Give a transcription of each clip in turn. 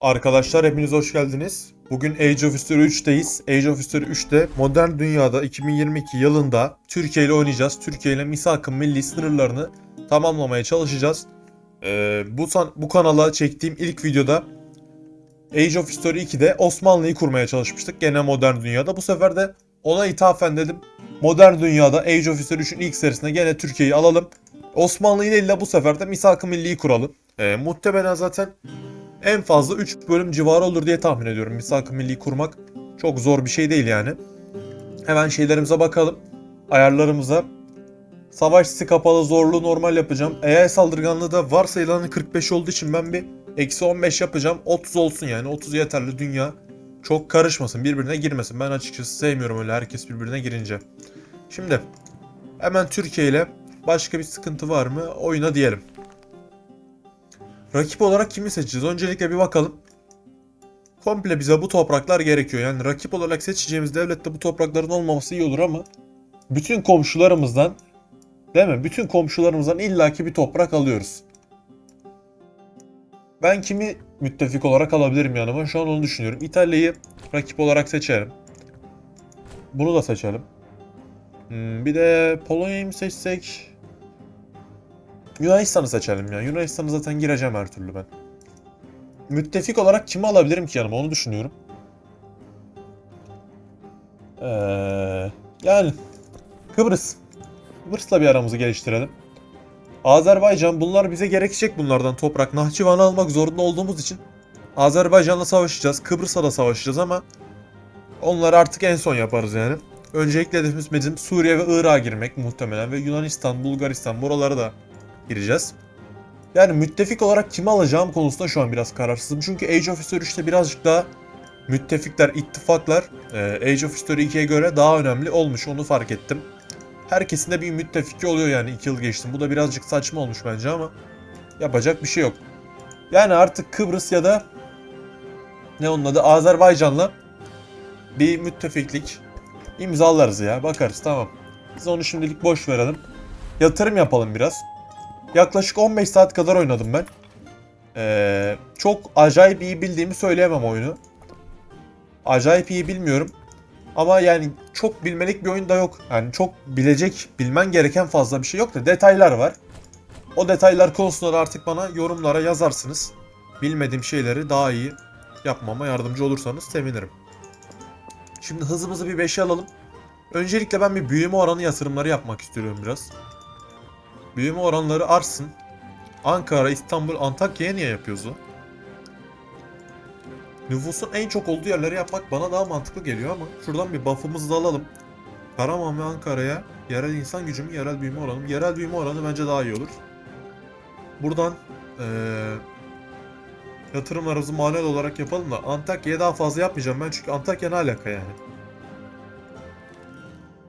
Arkadaşlar hepiniz hoş geldiniz. Bugün Age of History 3'teyiz. Age of History 3'te modern dünyada 2022 yılında Türkiye ile oynayacağız. Türkiye ile misak-ı milli sınırlarını tamamlamaya çalışacağız. Ee, bu, bu kanala çektiğim ilk videoda Age of History 2'de Osmanlı'yı kurmaya çalışmıştık. Gene modern dünyada. Bu sefer de ona ithafen dedim. Modern dünyada Age of History 3'ün ilk serisinde gene Türkiye'yi alalım. Osmanlı'yı değil de bu sefer de misak-ı milliyi kuralım. Ee, muhtemelen zaten en fazla 3 bölüm civarı olur diye tahmin ediyorum. Misak-ı Milli kurmak çok zor bir şey değil yani. Hemen şeylerimize bakalım. Ayarlarımıza. Savaş sisi kapalı zorluğu normal yapacağım. AI saldırganlığı da varsayılanı 45 olduğu için ben bir eksi 15 yapacağım. 30 olsun yani. 30 yeterli dünya. Çok karışmasın birbirine girmesin. Ben açıkçası sevmiyorum öyle herkes birbirine girince. Şimdi hemen Türkiye ile başka bir sıkıntı var mı? Oyuna diyelim. Rakip olarak kimi seçeceğiz? Öncelikle bir bakalım. Komple bize bu topraklar gerekiyor. Yani rakip olarak seçeceğimiz devlette bu toprakların olmaması iyi olur ama bütün komşularımızdan değil mi? Bütün komşularımızdan illaki bir toprak alıyoruz. Ben kimi müttefik olarak alabilirim yanıma? Şu an onu düşünüyorum. İtalya'yı rakip olarak seçerim. Bunu da seçelim. Hmm, bir de Polonya'yı mı seçsek? Yunanistan'ı seçelim ya. Yunanistan'ı zaten gireceğim her türlü ben. Müttefik olarak kimi alabilirim ki yanıma onu düşünüyorum. Ee, yani Kıbrıs. Kıbrıs'la bir aramızı geliştirelim. Azerbaycan bunlar bize gerekecek bunlardan toprak. Nahçıvan'ı almak zorunda olduğumuz için Azerbaycan'la savaşacağız. Kıbrıs'la da savaşacağız ama onları artık en son yaparız yani. Öncelikle hedefimiz bizim Suriye ve Irak'a girmek muhtemelen ve Yunanistan, Bulgaristan buraları da gireceğiz. Yani müttefik olarak kimi alacağım konusunda şu an biraz kararsızım. Çünkü Age of History 3'te birazcık daha müttefikler, ittifaklar e, Age of History 2'ye göre daha önemli olmuş. Onu fark ettim. Herkesin de bir müttefiki oluyor yani 2 yıl geçti. Bu da birazcık saçma olmuş bence ama yapacak bir şey yok. Yani artık Kıbrıs ya da ne onun adı Azerbaycan'la bir müttefiklik imzalarız ya. Bakarız tamam. Biz onu şimdilik boş verelim. Yatırım yapalım biraz. Yaklaşık 15 saat kadar oynadım ben. Ee, çok acayip iyi bildiğimi söyleyemem oyunu. Acayip iyi bilmiyorum. Ama yani çok bilmelik bir oyun da yok. Yani çok bilecek, bilmen gereken fazla bir şey yok da detaylar var. O detaylar konusunda da artık bana yorumlara yazarsınız. Bilmediğim şeyleri daha iyi yapmama yardımcı olursanız sevinirim. Şimdi hızımızı bir 5'e alalım. Öncelikle ben bir büyüme oranı yatırımları yapmak istiyorum biraz. Büyüme oranları artsın. Ankara, İstanbul, Antakya'ya niye yapıyoruz? Nüfusun en çok olduğu yerleri yapmak bana daha mantıklı geliyor ama şuradan bir buff'ımızı da alalım. Karaman ve Ankara'ya yerel insan gücü mü, yerel büyüme oranı mı? Yerel büyüme oranı bence daha iyi olur. Buradan eee yatırımlarımızı manuel olarak yapalım da Antakya'ya daha fazla yapmayacağım ben çünkü Antakya ne alaka yani?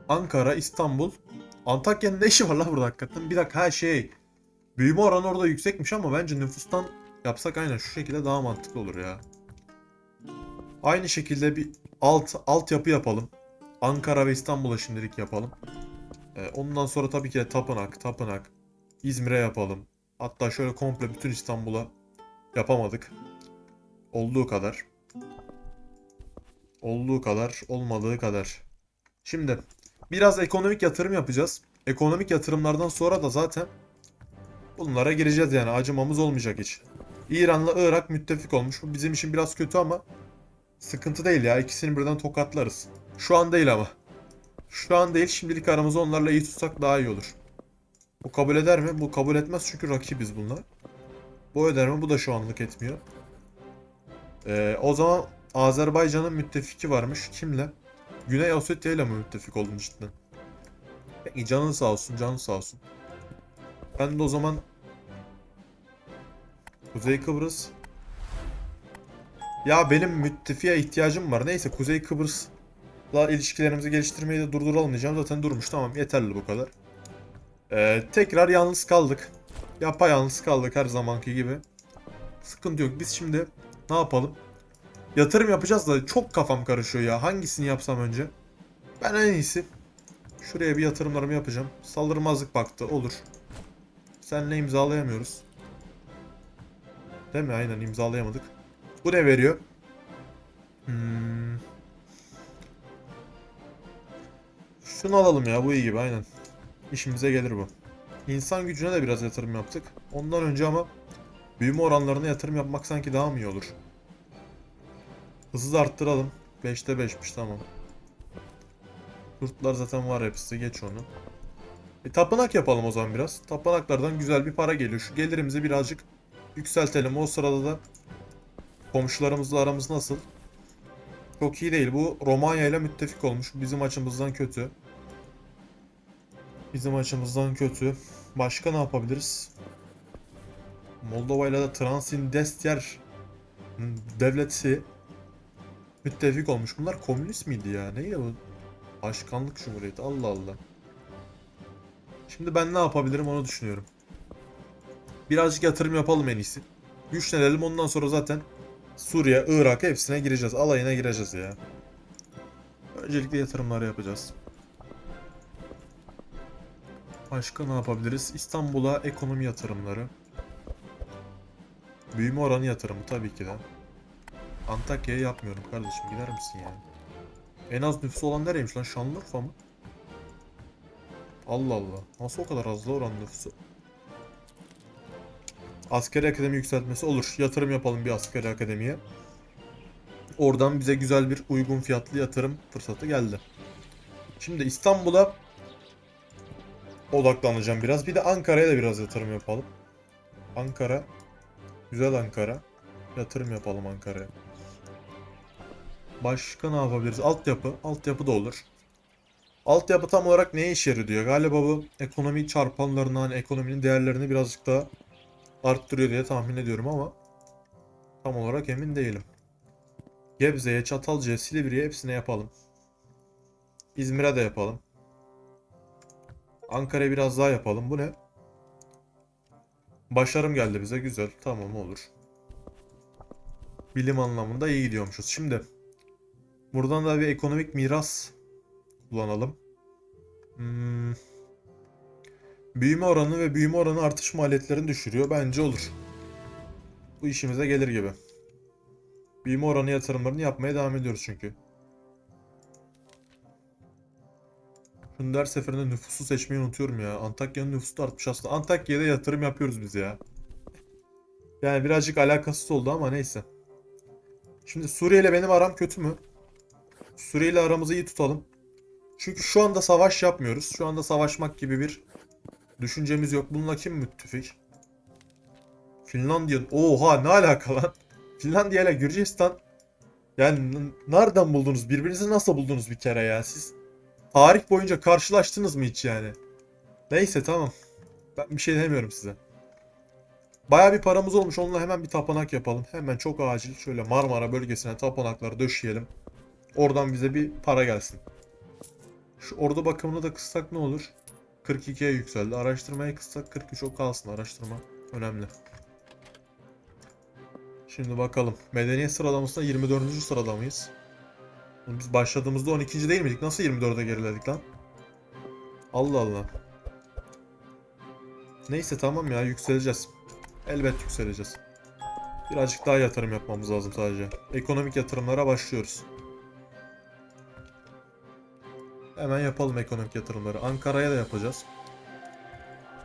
Ankara, İstanbul, Antakya'nın ne işi var la burada hakikaten? Bir dakika her şey. Büyüme oranı orada yüksekmiş ama bence nüfustan yapsak aynen şu şekilde daha mantıklı olur ya. Aynı şekilde bir alt altyapı yapalım. Ankara ve İstanbul'a şimdilik yapalım. Ee, ondan sonra tabii ki de tapınak, tapınak. İzmir'e yapalım. Hatta şöyle komple bütün İstanbul'a yapamadık. Olduğu kadar. Olduğu kadar, olmadığı kadar. Şimdi biraz ekonomik yatırım yapacağız. Ekonomik yatırımlardan sonra da zaten bunlara gireceğiz yani acımamız olmayacak hiç. İran'la Irak müttefik olmuş. Bu bizim için biraz kötü ama sıkıntı değil ya. İkisini birden tokatlarız. Şu an değil ama. Şu an değil. Şimdilik aramızı onlarla iyi tutsak daha iyi olur. Bu kabul eder mi? Bu kabul etmez çünkü rakibiz bunlar. Bu öder mi? Bu da şu anlık etmiyor. Ee, o zaman Azerbaycan'ın müttefiki varmış. Kimle? Güney Ossetya ile mi müttefik oldun cidden? Peki canın sağ olsun, canın sağ olsun. Ben de o zaman Kuzey Kıbrıs Ya benim müttefiğe ihtiyacım var. Neyse Kuzey Kıbrıs'la ilişkilerimizi geliştirmeyi de durduralım diyeceğim. Zaten durmuş tamam yeterli bu kadar. Ee, tekrar yalnız kaldık. Yapayalnız kaldık her zamanki gibi. Sıkıntı yok. Biz şimdi ne yapalım? Yatırım yapacağız da çok kafam karışıyor ya. Hangisini yapsam önce? Ben en iyisi şuraya bir yatırımlarımı yapacağım. Saldırmazlık baktı olur. Seninle imzalayamıyoruz. Değil mi? Aynen imzalayamadık. Bu ne veriyor? Hmm. Şunu alalım ya bu iyi gibi aynen. İşimize gelir bu. İnsan gücüne de biraz yatırım yaptık. Ondan önce ama büyüme oranlarına yatırım yapmak sanki daha mı iyi olur? Hızı arttıralım. 5'te 5'miş tamam. Kurtlar zaten var hepsi geç onu. E, tapınak yapalım o zaman biraz. Tapınaklardan güzel bir para geliyor. Şu gelirimizi birazcık yükseltelim. O sırada da komşularımızla aramız nasıl? Çok iyi değil. Bu Romanya ile müttefik olmuş. Bizim açımızdan kötü. Bizim açımızdan kötü. Başka ne yapabiliriz? Moldova ile de Transnistria devleti müttefik olmuş. Bunlar komünist miydi ya? Neydi bu? Başkanlık Cumhuriyeti. Allah Allah. Şimdi ben ne yapabilirim onu düşünüyorum. Birazcık yatırım yapalım en iyisi. Güçlenelim ondan sonra zaten Suriye, Irak hepsine gireceğiz. Alayına gireceğiz ya. Öncelikle yatırımları yapacağız. Başka ne yapabiliriz? İstanbul'a ekonomi yatırımları. Büyüme oranı yatırımı tabii ki de. Antakya'ya yapmıyorum kardeşim gider misin yani? En az nüfusu olan nereymiş lan? Şanlıurfa mı? Allah Allah. Nasıl o kadar az da oranın nüfusu? Askeri akademi yükseltmesi olur. Yatırım yapalım bir askeri akademiye. Oradan bize güzel bir uygun fiyatlı yatırım fırsatı geldi. Şimdi İstanbul'a odaklanacağım biraz. Bir de Ankara'ya da biraz yatırım yapalım. Ankara. Güzel Ankara. Yatırım yapalım Ankara'ya. Başka ne yapabiliriz? Altyapı. Altyapı da olur. Altyapı tam olarak neye işe yarıyor diyor. Galiba bu ekonomi çarpanlarını hani ekonominin değerlerini birazcık daha arttırıyor diye tahmin ediyorum ama tam olarak emin değilim. Gebze'ye, Çatalca'ya, Silivri'ye hepsine yapalım. İzmir'e de yapalım. Ankara'ya biraz daha yapalım. Bu ne? Başarım geldi bize. Güzel. Tamam olur. Bilim anlamında iyi gidiyormuşuz. Şimdi buradan da bir ekonomik miras kullanalım. Hmm. Büyüme oranı ve büyüme oranı artış maliyetlerini düşürüyor. Bence olur. Bu işimize gelir gibi. Büyüme oranı yatırımlarını yapmaya devam ediyoruz çünkü. Şunu her seferinde nüfusu seçmeyi unutuyorum ya. Antakya'nın nüfusu da artmış aslında. Antakya'da yatırım yapıyoruz biz ya. Yani birazcık alakasız oldu ama neyse. Şimdi Suriye ile benim aram kötü mü? Suriye ile aramızı iyi tutalım. Çünkü şu anda savaş yapmıyoruz. Şu anda savaşmak gibi bir düşüncemiz yok. Bununla kim müttefik? Finlandiya. Oha ne alaka lan? Finlandiya ile Gürcistan. Yani nereden buldunuz? Birbirinizi nasıl buldunuz bir kere ya siz? Tarih boyunca karşılaştınız mı hiç yani? Neyse tamam. Ben bir şey demiyorum size. Baya bir paramız olmuş. Onunla hemen bir tapınak yapalım. Hemen çok acil. Şöyle Marmara bölgesine tapınakları döşeyelim. Oradan bize bir para gelsin. Şu ordu bakımını da kıssak ne olur? 42'ye yükseldi. Araştırmaya kıssak 43 o kalsın. Araştırma önemli. Şimdi bakalım. Medeniyet sıralamasında 24. sırada mıyız? Biz başladığımızda 12. değil miydik? Nasıl 24'e geriledik lan? Allah Allah. Neyse tamam ya yükseleceğiz. Elbet yükseleceğiz. Birazcık daha yatırım yapmamız lazım sadece. Ekonomik yatırımlara başlıyoruz. Hemen yapalım ekonomik yatırımları. Ankara'ya da yapacağız.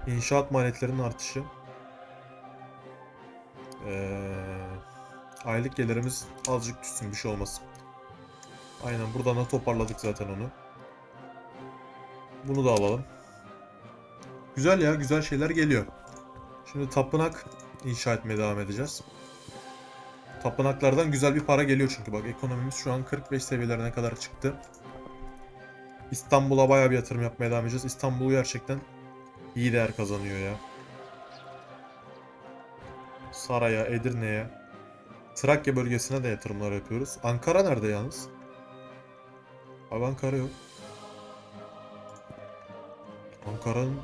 İnşaat maliyetlerinin artışı. Ee, aylık gelirimiz azıcık düşsün bir şey olmasın. Aynen buradan da toparladık zaten onu. Bunu da alalım. Güzel ya güzel şeyler geliyor. Şimdi tapınak inşa etmeye devam edeceğiz. Tapınaklardan güzel bir para geliyor çünkü bak ekonomimiz şu an 45 seviyelerine kadar çıktı. İstanbul'a bayağı bir yatırım yapmaya devam edeceğiz. İstanbul gerçekten iyi değer kazanıyor ya. Saray'a, Edirne'ye, Trakya bölgesine de yatırımlar yapıyoruz. Ankara nerede yalnız? Abi Ankara yok. Ankara'nın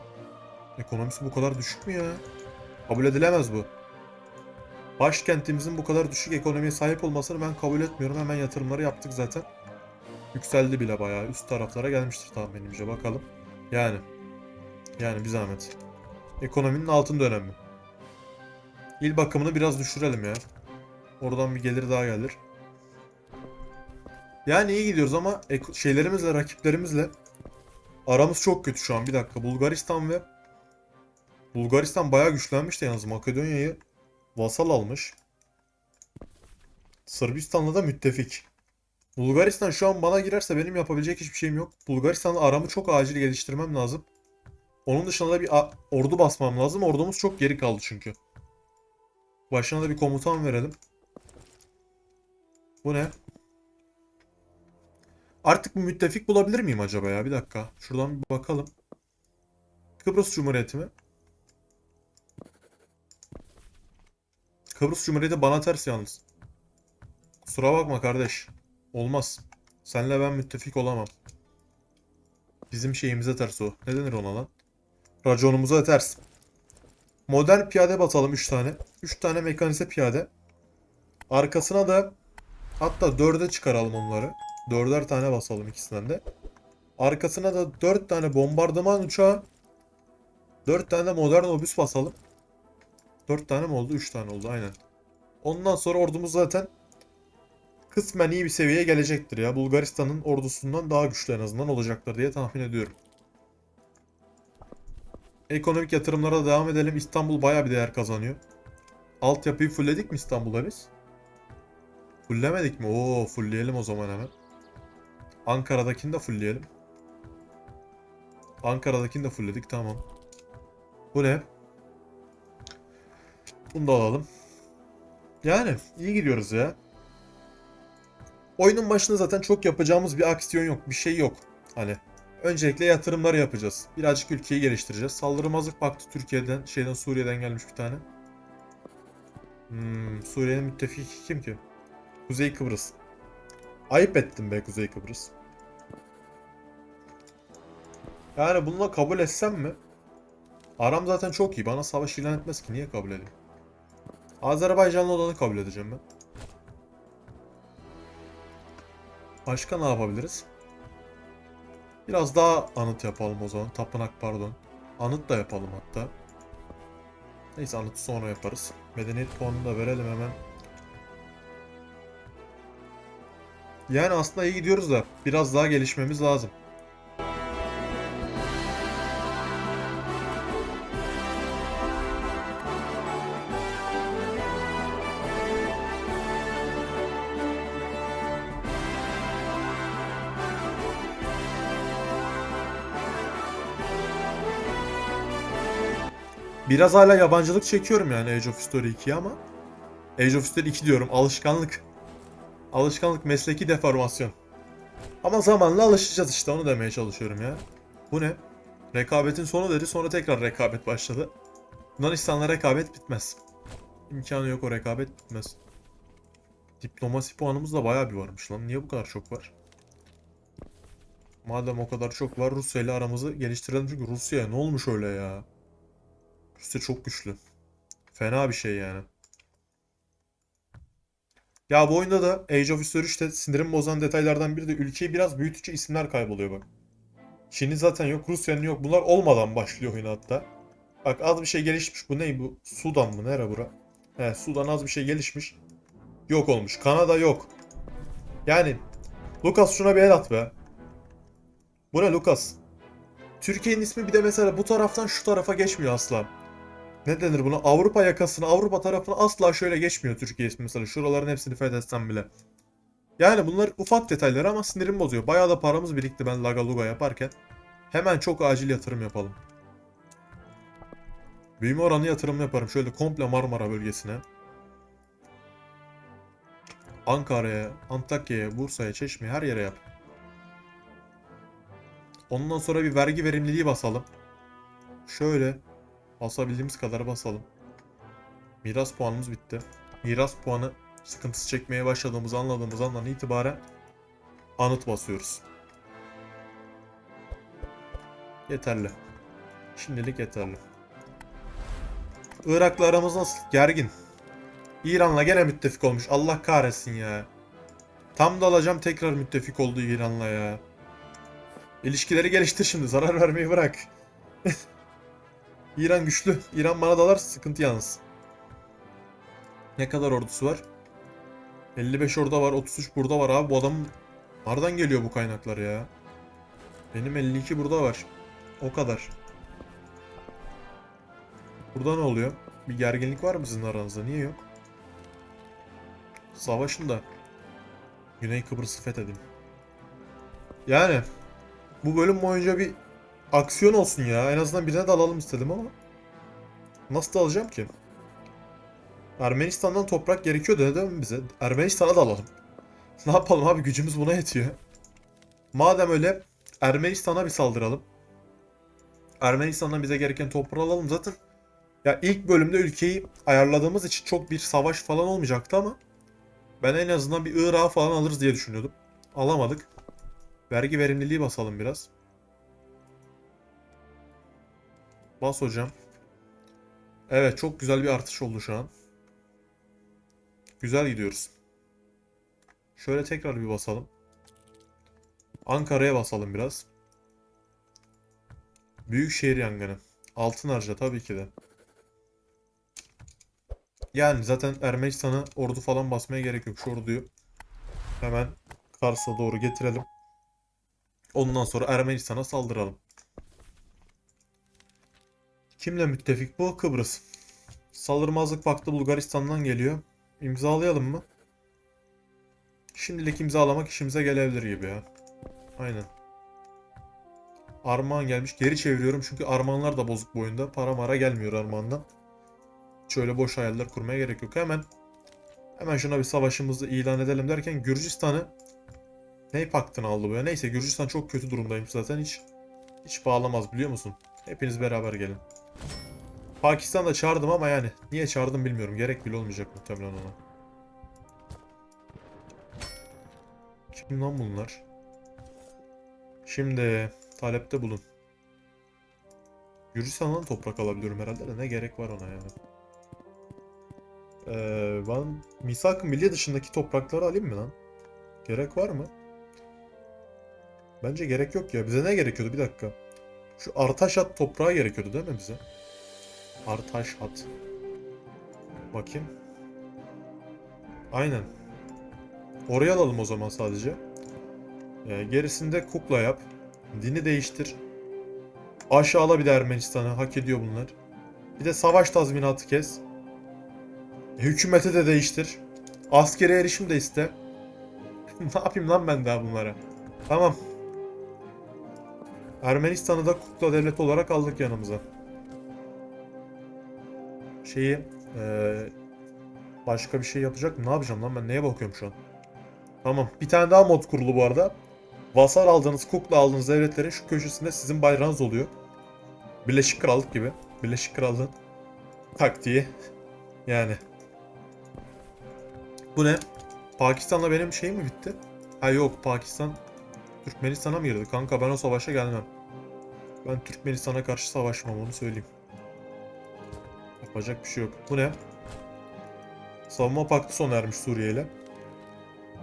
ekonomisi bu kadar düşük mü ya? Kabul edilemez bu. Başkentimizin bu kadar düşük ekonomiye sahip olmasını ben kabul etmiyorum. Hemen yatırımları yaptık zaten. Yükseldi bile bayağı. Üst taraflara gelmiştir tahminimce. Bakalım. Yani. Yani bir zahmet. Ekonominin altın dönemi. İl bakımını biraz düşürelim ya. Oradan bir gelir daha gelir. Yani iyi gidiyoruz ama şeylerimizle, rakiplerimizle aramız çok kötü şu an. Bir dakika. Bulgaristan ve Bulgaristan bayağı güçlenmiş de yalnız Makedonya'yı vasal almış. Sırbistan'la da müttefik. Bulgaristan şu an bana girerse benim yapabilecek hiçbir şeyim yok. Bulgaristan'la aramı çok acil geliştirmem lazım. Onun dışında da bir ordu basmam lazım. Ordumuz çok geri kaldı çünkü. Başına da bir komutan verelim. Bu ne? Artık bir müttefik bulabilir miyim acaba ya? Bir dakika. Şuradan bir bakalım. Kıbrıs Cumhuriyeti mi? Kıbrıs Cumhuriyeti bana ters yalnız. Kusura bakma kardeş. Olmaz. Senle ben müttefik olamam. Bizim şeyimize ters o. Ne denir ona lan? Raconumuza ters. Modern piyade basalım 3 tane. 3 tane mekanize piyade. Arkasına da hatta 4'e çıkaralım onları. 4'er tane basalım ikisinden de. Arkasına da 4 tane bombardıman uçağı. 4 tane de modern obüs basalım. 4 tane mi oldu? 3 tane oldu aynen. Ondan sonra ordumuz zaten kısmen iyi bir seviyeye gelecektir ya. Bulgaristan'ın ordusundan daha güçlü en azından olacaktır diye tahmin ediyorum. Ekonomik yatırımlara devam edelim. İstanbul baya bir değer kazanıyor. Altyapıyı fullledik mi İstanbul'a biz? Fulllemedik mi? Oo fullleyelim o zaman hemen. Ankara'dakini de fullleyelim. Ankara'dakini de fullledik tamam. Bu ne? Bunu da alalım. Yani iyi gidiyoruz ya. Oyunun başında zaten çok yapacağımız bir aksiyon yok. Bir şey yok. Hani öncelikle yatırımları yapacağız. Birazcık ülkeyi geliştireceğiz. Saldırmazlık baktı Türkiye'den, şeyden Suriye'den gelmiş bir tane. Hmm, Suriye'nin müttefiki kim ki? Kuzey Kıbrıs. Ayıp ettim be Kuzey Kıbrıs. Yani bununla kabul etsem mi? Aram zaten çok iyi. Bana savaş ilan etmez ki. Niye kabul edeyim? Azerbaycanlı olanı kabul edeceğim ben. Başka ne yapabiliriz? Biraz daha anıt yapalım o zaman. Tapınak pardon. Anıt da yapalım hatta. Neyse anıtı sonra yaparız. Medeniyet puanını da verelim hemen. Yani aslında iyi gidiyoruz da biraz daha gelişmemiz lazım. Biraz hala yabancılık çekiyorum yani Age of History 2'ye ama Age of History 2 diyorum alışkanlık. Alışkanlık mesleki deformasyon. Ama zamanla alışacağız işte onu demeye çalışıyorum ya. Bu ne? Rekabetin sonu dedi sonra tekrar rekabet başladı. Yunanistan'la rekabet bitmez. İmkanı yok o rekabet bitmez. Diplomasi puanımız da bayağı bir varmış lan. Niye bu kadar çok var? Madem o kadar çok var Rusya ile aramızı geliştirelim çünkü Rusya'ya ne olmuş öyle ya? Rusya çok güçlü. Fena bir şey yani. Ya bu oyunda da Age of History 3'te sinirim bozan detaylardan biri de ülkeyi biraz büyütücü isimler kayboluyor bak. Çin'in zaten yok, Rusya'nın yok. Bunlar olmadan başlıyor oyun hatta. Bak az bir şey gelişmiş. Bu ne bu? Sudan mı? Nere bura? He, Sudan az bir şey gelişmiş. Yok olmuş. Kanada yok. Yani Lucas şuna bir el at be. Bu ne Lucas? Türkiye'nin ismi bir de mesela bu taraftan şu tarafa geçmiyor asla. Ne denir buna? Avrupa yakasına, Avrupa tarafına asla şöyle geçmiyor Türkiye ismi mesela. Şuraların hepsini fethetsem bile. Yani bunlar ufak detaylar ama sinirim bozuyor. Bayağı da paramız birikti ben Laga Luga yaparken. Hemen çok acil yatırım yapalım. Büyüme oranı yatırım yaparım. Şöyle komple Marmara bölgesine. Ankara'ya, Antakya'ya, Bursa'ya, Çeşme'ye her yere yap. Ondan sonra bir vergi verimliliği basalım. Şöyle basabildiğimiz kadar basalım. Miras puanımız bitti. Miras puanı sıkıntısı çekmeye başladığımızı anladığımız andan itibaren anıt basıyoruz. Yeterli. Şimdilik yeterli. Irak'la aramız nasıl? Gergin. İran'la gene müttefik olmuş. Allah kahretsin ya. Tam da alacağım tekrar müttefik oldu İran'la ya. İlişkileri geliştir şimdi. Zarar vermeyi bırak. İran güçlü. İran bana dalar sıkıntı yalnız. Ne kadar ordusu var? 55 orada var, 33 burada var abi. Bu adam nereden geliyor bu kaynaklar ya? Benim 52 burada var. O kadar. Burada ne oluyor? Bir gerginlik var mı sizin aranızda? Niye yok? Savaşın da Güney Kıbrıs'ı fethedin. Yani bu bölüm boyunca bir aksiyon olsun ya. En azından birine de alalım istedim ama nasıl da alacağım ki? Ermenistan'dan toprak gerekiyor dedi mi bize? Ermenistan'a da alalım. Ne yapalım abi gücümüz buna yetiyor. Madem öyle Ermenistan'a bir saldıralım. Ermenistan'dan bize gereken toprağı alalım. Zaten ya ilk bölümde ülkeyi ayarladığımız için çok bir savaş falan olmayacaktı ama ben en azından bir Irak'ı falan alırız diye düşünüyordum. Alamadık. Vergi verimliliği basalım biraz. Bas hocam. Evet çok güzel bir artış oldu şu an. Güzel gidiyoruz. Şöyle tekrar bir basalım. Ankara'ya basalım biraz. Büyükşehir yangını. Altın harca tabii ki de. Yani zaten Ermenistan'a ordu falan basmaya gerek yok. Şu orduyu hemen Kars'a doğru getirelim. Ondan sonra Ermenistan'a saldıralım. Kimle müttefik bu? Kıbrıs. Saldırmazlık paktı Bulgaristan'dan geliyor. İmzalayalım mı? Şimdilik imzalamak işimize gelebilir gibi ya. Aynen. Armağan gelmiş. Geri çeviriyorum çünkü Armağanlar da bozuk bu oyunda. Para mara gelmiyor Armağan'dan. Şöyle boş hayaller kurmaya gerek yok. Hemen hemen şuna bir savaşımızı ilan edelim derken Gürcistan'ı ne paktını aldı bu ya? Neyse Gürcistan çok kötü durumdaymış zaten hiç hiç bağlamaz biliyor musun? Hepiniz beraber gelin. Pakistan'da çağırdım ama yani niye çağırdım bilmiyorum. Gerek bile olmayacak muhtemelen ona. Kim lan bunlar? Şimdi talepte bulun. Gürcistan'dan toprak alabiliyorum herhalde de ne gerek var ona yani. Ee, ben misak milli dışındaki toprakları alayım mı lan? Gerek var mı? Bence gerek yok ya. Bize ne gerekiyordu? Bir dakika. Şu Artaşat toprağı gerekiyordu değil mi bize? Artaşat. Bakayım. Aynen. Oraya alalım o zaman sadece. Ee, gerisinde kukla yap. Dini değiştir. Aşağıla bir de Ermenistan'ı. Hak ediyor bunlar. Bir de savaş tazminatı kes. E, hükümeti de değiştir. Askeri erişim de iste. ne yapayım lan ben daha bunlara? Tamam. Ermenistan'ı da kukla devleti olarak aldık yanımıza. Şeyi eee, başka bir şey yapacak mı? Ne yapacağım lan ben? Neye bakıyorum şu an? Tamam. Bir tane daha mod kurulu bu arada. Vasal aldığınız, kukla aldığınız devletlerin şu köşesinde sizin bayrağınız oluyor. Birleşik Krallık gibi. Birleşik Krallığın taktiği. Yani. Bu ne? Pakistan'la benim şey mi bitti? Ha yok Pakistan Türkmenistan'a mı girdi? Kanka ben o savaşa gelmem. Ben Türkmenistan'a karşı savaşmam onu söyleyeyim. Yapacak bir şey yok. Bu ne? Savunma paktı sona ermiş Suriye ile.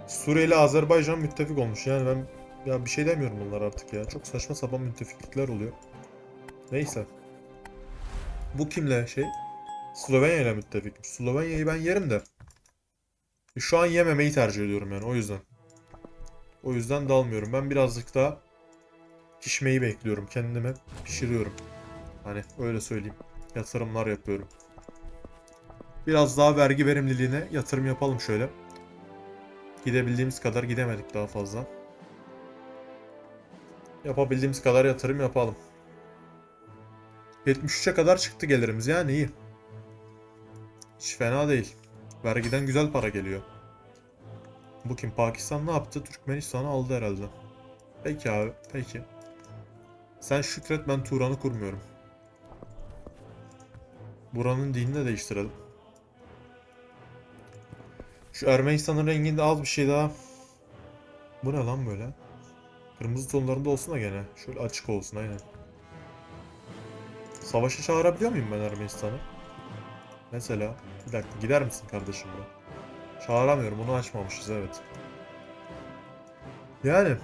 Suriye ile Azerbaycan müttefik olmuş. Yani ben ya bir şey demiyorum bunlar artık ya. Çok saçma sapan müttefiklikler oluyor. Neyse. Bu kimle şey? Slovenya ile müttefik. Slovenya'yı ben yerim de. Şu an yememeyi tercih ediyorum yani o yüzden. O yüzden dalmıyorum. Ben birazcık daha pişmeyi bekliyorum. Kendime pişiriyorum. Hani öyle söyleyeyim. Yatırımlar yapıyorum. Biraz daha vergi verimliliğine yatırım yapalım şöyle. Gidebildiğimiz kadar gidemedik daha fazla. Yapabildiğimiz kadar yatırım yapalım. 73'e kadar çıktı gelirimiz yani iyi. Hiç fena değil. Vergiden güzel para geliyor. Bu kim? Pakistan ne yaptı? Türkmenistan'ı aldı herhalde. Peki abi, peki. Sen şükret ben Turan'ı kurmuyorum. Buranın dinini de değiştirelim. Şu Ermenistan'ın renginde az bir şey daha. Bu ne lan böyle? Kırmızı tonlarında olsun da gene. Şöyle açık olsun aynen. Savaşa çağırabiliyor muyum ben Ermenistan'ı? Mesela. Bir dakika gider misin kardeşim be? Çağıramıyorum onu açmamışız evet. Yani.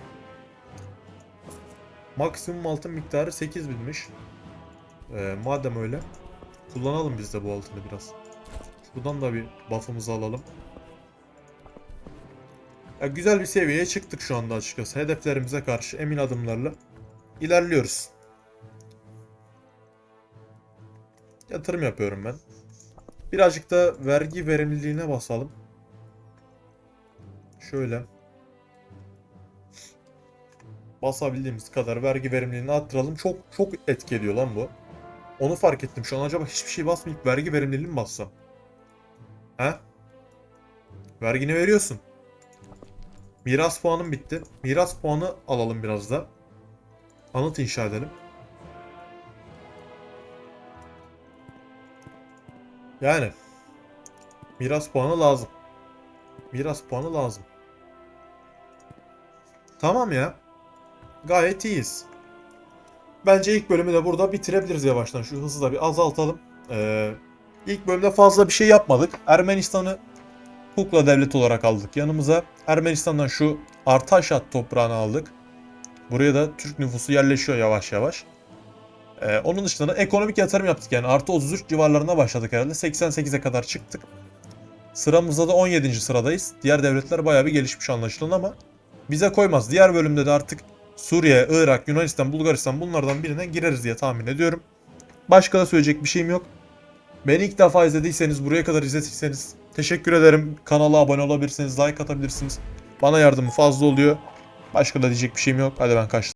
Maksimum altın miktarı 8000'miş. Ee, madem öyle. Kullanalım biz de bu altını biraz. Buradan da bir buff'ımızı alalım. Ya güzel bir seviyeye çıktık şu anda açıkçası. Hedeflerimize karşı emin adımlarla ilerliyoruz. Yatırım yapıyorum ben. Birazcık da vergi verimliliğine basalım. Şöyle. Basabildiğimiz kadar vergi verimliliğini arttıralım. Çok çok etki ediyor lan bu. Onu fark ettim. Şu an acaba hiçbir şey basmayıp vergi verimliliğini mi bassam? He? Vergini veriyorsun. Miras puanım bitti. Miras puanı alalım biraz da. Anıt inşa edelim. Yani. Miras puanı lazım. Miras puanı lazım. Tamam ya. Gayet iyiyiz. Bence ilk bölümü de burada bitirebiliriz yavaştan. Şu hızı da bir azaltalım. Ee, ilk bölümde fazla bir şey yapmadık. Ermenistan'ı Kukla devleti olarak aldık yanımıza. Ermenistan'dan şu Artaşat toprağını aldık. Buraya da Türk nüfusu yerleşiyor yavaş yavaş. Ee, onun dışında da ekonomik yatırım yaptık yani artı 33 civarlarına başladık herhalde. 88'e kadar çıktık. Sıramızda da 17. sıradayız. Diğer devletler bayağı bir gelişmiş anlaşılan ama bize koymaz. Diğer bölümde de artık Suriye, Irak, Yunanistan, Bulgaristan bunlardan birine gireriz diye tahmin ediyorum. Başka da söyleyecek bir şeyim yok. Beni ilk defa izlediyseniz, buraya kadar izlediyseniz teşekkür ederim. Kanala abone olabilirsiniz, like atabilirsiniz. Bana yardımı fazla oluyor. Başka da diyecek bir şeyim yok. Hadi ben kaçtım.